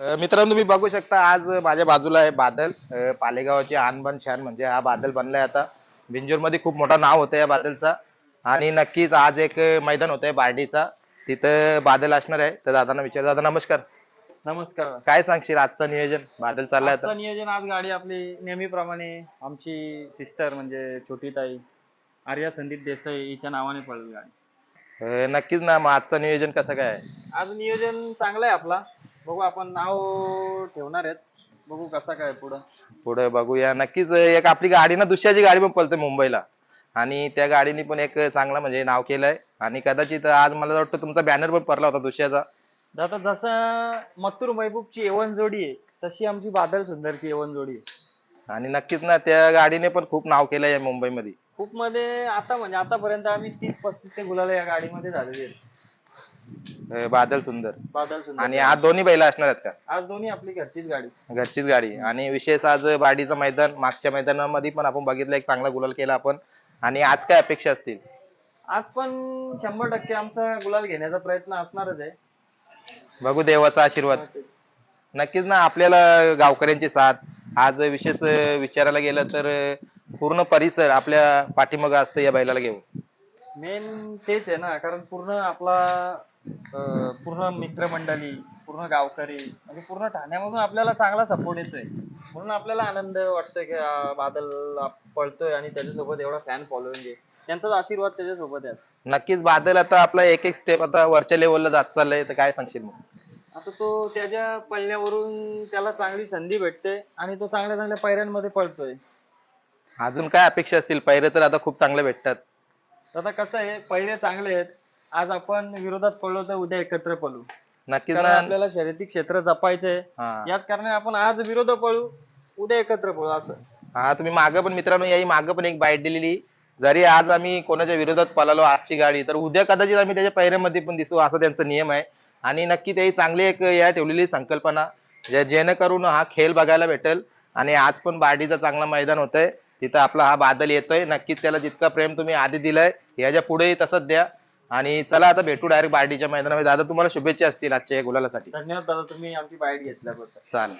मित्रांनो तुम्ही बघू शकता आज माझ्या बाजूला आहे बादल. पालेगावचे आणबन छान म्हणजे हा बादल बनलाय आता. बिंजोरमध्ये खूप मोठा नाव होतं या बादलचा. आणि नक्कीच आज एक मैदान होतंय बार्डीचा. तिथं बादल असणार आहे. तर दादांना विचार दादा नमस्कार. नमस्कार. काय सांगशील आजचं नियोजन? बादल चाललाय आता. आजचं नियोजन आज गाडी आपली नेहमीप्रमाणे आमची सिस्टर म्हणजे छोटी ताई आर्या संदीप देसाई हिच्या नावाने पळली गाडी. अ, नक्कीच ना मग आजचं नियोजन कसं काय आहे? आज नियोजन चांगलं आहे आपला. बघू आपण नाव ठेवणार आहेत. बघू कसा काय पुढं. पुढे बघूया नक्कीच एक आपली गाडी ना दुसऱ्याची गाडी पण पळते मुंबईला. आणि त्या गाडीने पण एक चांगला म्हणजे नाव केलंय. आणि कदाचित आज मला वाटतं तुमचा बॅनर पण पडला होता दुसऱ्याचा. आता जसं मथुर महबूबची एवन जोडी आहे तशी आमची बादल सुंदरची एवन जोडी आहे. आणि नक्कीच ना त्या गाडीने पण खूप नाव केलंय मुंबईमध्ये. खूप मध्ये आता म्हणजे आतापर्यंत आम्ही तीस पस्तीस ते गुलाल या गाडीमध्ये झालेले आहेत. अ, बादल सुंदर. बादल सुंदर. आणि आज दोन्ही बैला असणार आहेत का? आज दोन्ही आपली घरचीच गाडी. घरचीच गाडी. आणि विशेष आज बाडीचं मैदान मागच्या मैदानामध्ये पण आपण बघितलं एक चांगला गुलाल केला आपण. आणि आज काय अपेक्षा असतील? आज पण शंभर टक्के आमचा गुलाल घेण्याचा प्रयत्न असणारच आहे. बघू देवाचा आशीर्वाद. नक्कीच ना आपल्याला गावकऱ्यांची साथ. आज विशेष विचारायला गेलं तर पूर्ण परिसर आपल्या पाठीमागं असतं या बैलाला घेऊन. मेन तेच आहे ना कारण पूर्ण आपला अं, पूर्ण मित्रमंडळी पूर्ण गावकरी म्हणजे पूर्ण ठाण्यामधून आपल्याला चांगला सपोर्ट येतोय. म्हणून आपल्याला आनंद वाटतोय की हा बादल पळतोय आणि त्याच्यासोबत एवढा फॅन फॉलोइंग आहे. त्यांचाच आशीर्वाद त्याच्यासोबत आहे. नक्कीच बादल आता आपला एक एक स्टेप आता वरच्या लेवलला जात चाललंय तर काय सांगशील मग? आता तो त्याच्या पळण्यावरून त्याला चांगली संधी भेटते आणि तो चांगल्या चांगल्या पायऱ्यांमध्ये पळतोय. अजून काय अपेक्षा असतील? पहिले तर आता खूप चांगले भेटतात. आता कसं आहे पहिले चांगले आहेत आज आपण विरोधात पळलो तर उद्या एकत्र पळू नक्कीच कारण ना. आपल्याला शर्यती क्षेत्र जपायचंय. हा. याच कारणे आपण आज विरोध पळू उद्या एकत्र पळू असं. हा तुम्ही मागं पण मित्रांनो याही मागं पण एक बाईट दिलेली. जरी आज आम्ही कोणाच्या विरोधात पळालो आजची गाडी तर उद्या कदाचित आम्ही त्याच्या पैऱ्यामध्ये पण दिसू असा त्यांचा नियम आहे. आणि नक्की त्याही चांगली एक या ठेवलेली संकल्पना. जे- जेणेकरून हा खेळ बघायला भेटेल. आणि आज पण बार्डीचं चांगलं मैदान होतंय. तिथं आपला हा बादल येतोय. नक्कीच त्याला जितका प्रेम तुम्ही आधी दिलाय याच्या पुढेही तसंच द्या. आणि चला आता भेटू डायरेक्ट बार्डीच्या मैदानामध्ये. दादा तुम्हाला शुभेच्छा असतील आजच्या या गुलालासाठी. धन्यवाद दादा तुम्ही आमची बाईट घेतल्याबद्दल. चालेल.